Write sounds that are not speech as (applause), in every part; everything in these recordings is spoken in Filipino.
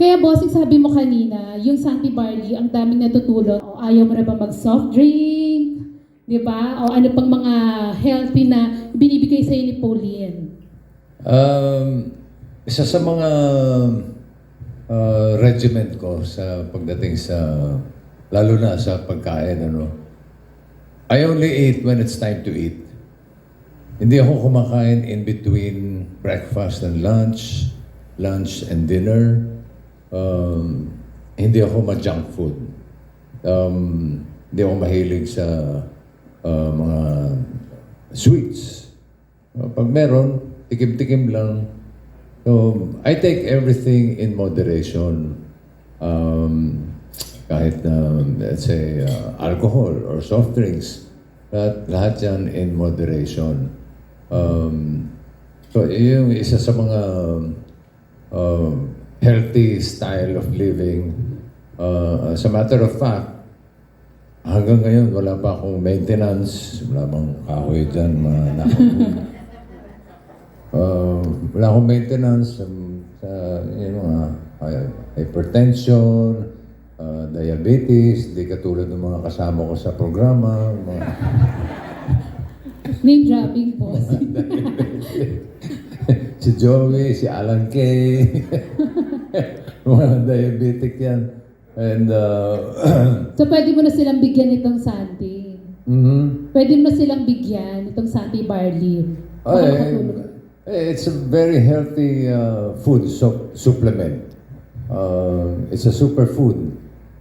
Kaya bossing sabi mo kanina, yung Santi Barley, ang daming natutulog. O, ayaw mo na ba mag-soft drink? Di ba? O ano pang mga healthy na binibigay sa'yo ni Pauline? Um, isa sa mga uh, regiment ko sa pagdating sa, lalo na sa pagkain, ano, I only eat when it's time to eat. Hindi ako kumakain in between breakfast and lunch, lunch and dinner. Um, hindi ako ma-junk food. Um, hindi ako mahilig sa uh, mga sweets. Uh, Pag meron, tikim-tikim lang. So, I take everything in moderation. Um, kahit na, let's say, uh, alcohol or soft drinks. Lahat, lahat yan in moderation. Um, so, yun yung isa sa mga um, healthy style of living. Uh, as a matter of fact, hanggang ngayon, wala pa akong maintenance. Wala bang kahoy dyan, mga nakapuno. (laughs) Uh, wala akong maintenance um, sa yung mga uh, hypertension, uh, diabetes, di katulad ng mga kasama ko sa programa. Mga, (laughs) Name dropping boss. (laughs) si Joey, si Alan Kay, (laughs) diabetic yan. And, uh, (clears throat) so pwede mo na silang bigyan itong Santi. mhm. Pwede mo na silang bigyan itong Santi Barley. Baka eh, eh, it's a very healthy uh, food sup- supplement. Uh, it's a superfood.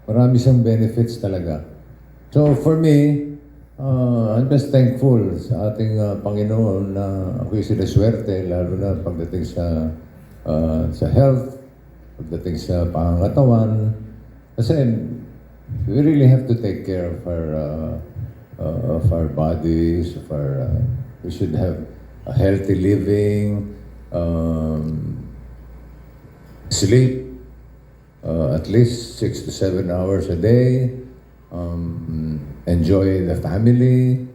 Marami siyang benefits talaga. So for me, uh, I'm just thankful sa ating uh, Panginoon na ako'y sinaswerte, lalo na pagdating sa uh, sa health, pagdating sa pangangatawan. Kasi we really have to take care of our uh, uh, of our bodies, of our uh, we should have a healthy living, um, sleep uh, at least six to seven hours a day, um, enjoy the family,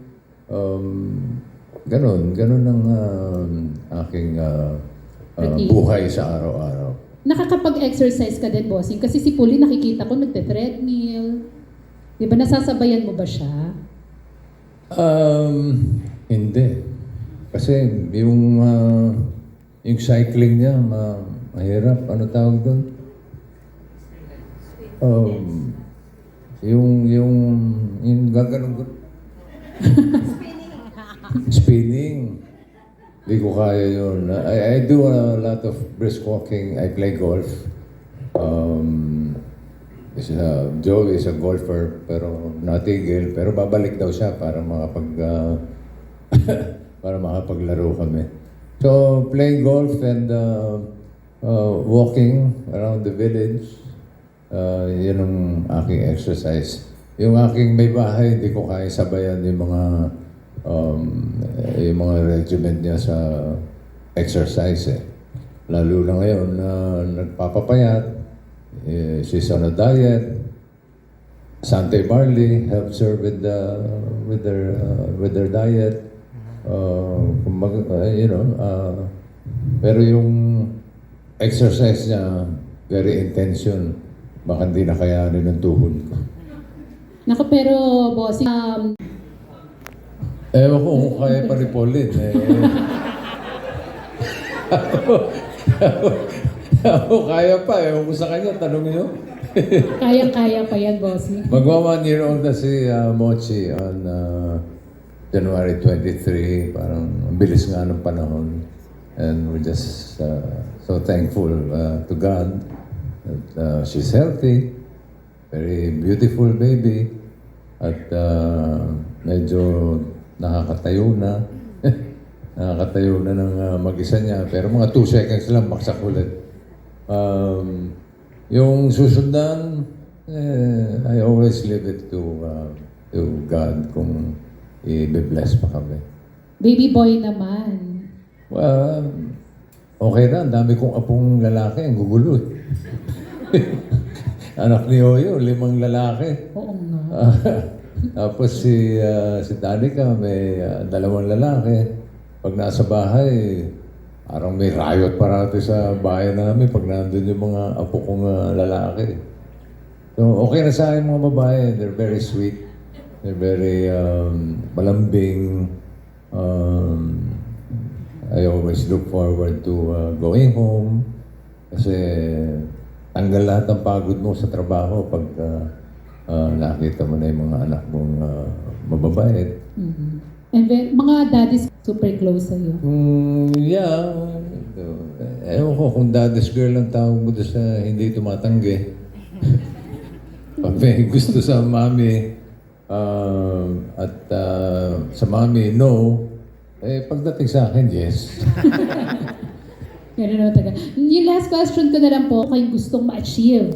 um, ganun, ganun ang um, aking uh, uh, buhay sa araw-araw. Nakakapag-exercise ka din, bossing. Kasi si Pauline nakikita ko nagte-treadmill. Di ba nasasabayan mo ba siya? Um, hindi. Kasi yung ah, yung cycling niya ma mahirap. Ano tawag doon? Um, yung yung yung gaganon Spinning. Hindi ko kaya yun. I, I do a lot of brisk walking. I play golf. Um, is a, Joe is a golfer, pero natigil. Pero babalik daw siya para makapag, ah, (laughs) para makapaglaro kami. So, playing golf and uh, uh, walking around the village, uh, yun ang aking exercise. Yung aking may bahay, hindi ko kaya sabayan yung mga um, yung mga regimen niya sa exercise eh. Lalo na ngayon na nagpapapayat, eh, she's on a diet. Sante barley helps her with the with their uh, with their diet. Uh, kumbaga, uh, you know, uh, pero yung exercise niya very intense yun. Baka hindi na kayanin ng tuhod ko. Naku, pero bossing, um, Ewan ko kung kaya pa ni Pauline. Eh. Ako kaya pa. Ewan ko sa kanya. Tanong niyo. kayang-kaya pa yan, bossing. Magwa one year old na si uh, Mochi on uh, January 23. Parang ang bilis nga ng panahon. And we're just uh, so thankful uh, to God that uh, she's healthy. Very beautiful baby. At uh, medyo nakakatayo na. (laughs) nakakatayo na ng uh, mag-isa niya. Pero mga 2 seconds lang, baksak ulit. Um, yung susundan, eh, I always leave it to uh, to God kung i-bless pa kami. Baby boy naman. Well, okay na. Ang dami kong apong lalaki. Ang gugulo. eh. (laughs) Anak ni Oyo, limang lalaki. Oo nga. (laughs) Tapos si uh, si Danica may uh, dalawang lalaki. Pag nasa bahay, Parang may riot parati sa bayan namin pag nandun yung mga apo kong ah, lalaki. So, okay na sa akin mga babae. They're very sweet. They're very um, malambing. Um, I always look forward to uh, going home. Kasi tanggal lahat ng pagod mo sa trabaho pag uh, uh, nakita mo na yung mga anak mong uh, mababait. Mhm. And then, mga daddies super close sa'yo. Mm, yeah. Ewan ko kung daddy's girl ang tawag mo sa hindi tumatanggi. (laughs) Pag may gusto sa mami um, at uh, sa mami, no. Eh, pagdating sa akin, yes. (laughs) Ganun naman taga. Yung last question ko na lang po, kayong gustong ma-achieve.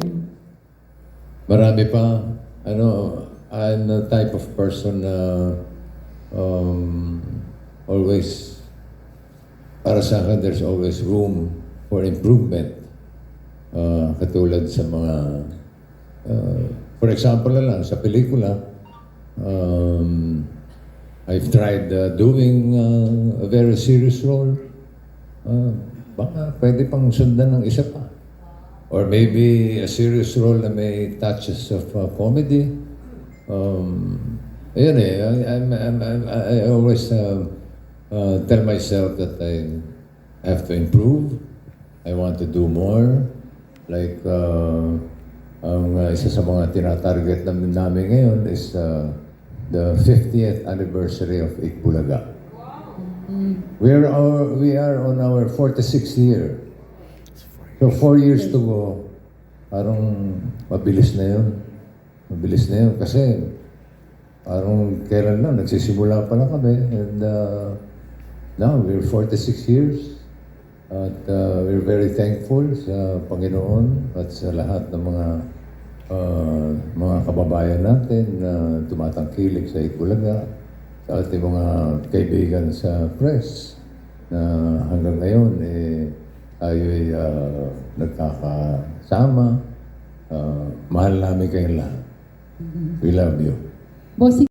Marami pa. Ano, I'm the type of person na um, always, para sa akin, there's always room for improvement. Uh, katulad sa mga, uh, for example na lang, sa pelikula, um, I've tried uh, doing uh, a very serious role. Uh, baka pwede pang sundan ng isa pa. Or maybe a serious role na may touches of uh, comedy. Um, ayun eh, I, I'm, I'm, I'm, I always uh, uh, tell myself that I have to improve. I want to do more. Like, uh, ang uh, isa sa mga tinatarget namin, namin ngayon is uh, the 50th anniversary of Ikbulaga. We are, our, we are on our 46th year. So four years to go, parang mabilis na yun. Mabilis na yun kasi parang kailan lang, nagsisimula pa lang kami. And uh, now, we're 46 years. At uh, we're very thankful sa Panginoon at sa lahat ng mga uh, mga kababayan natin na tumatangkilik sa Itbulaga, sa ating mga kaibigan sa press na hanggang ngayon eh, tayo ay uh, nagkakasama. Uh, mahal namin kayong lahat. We love you. Bossing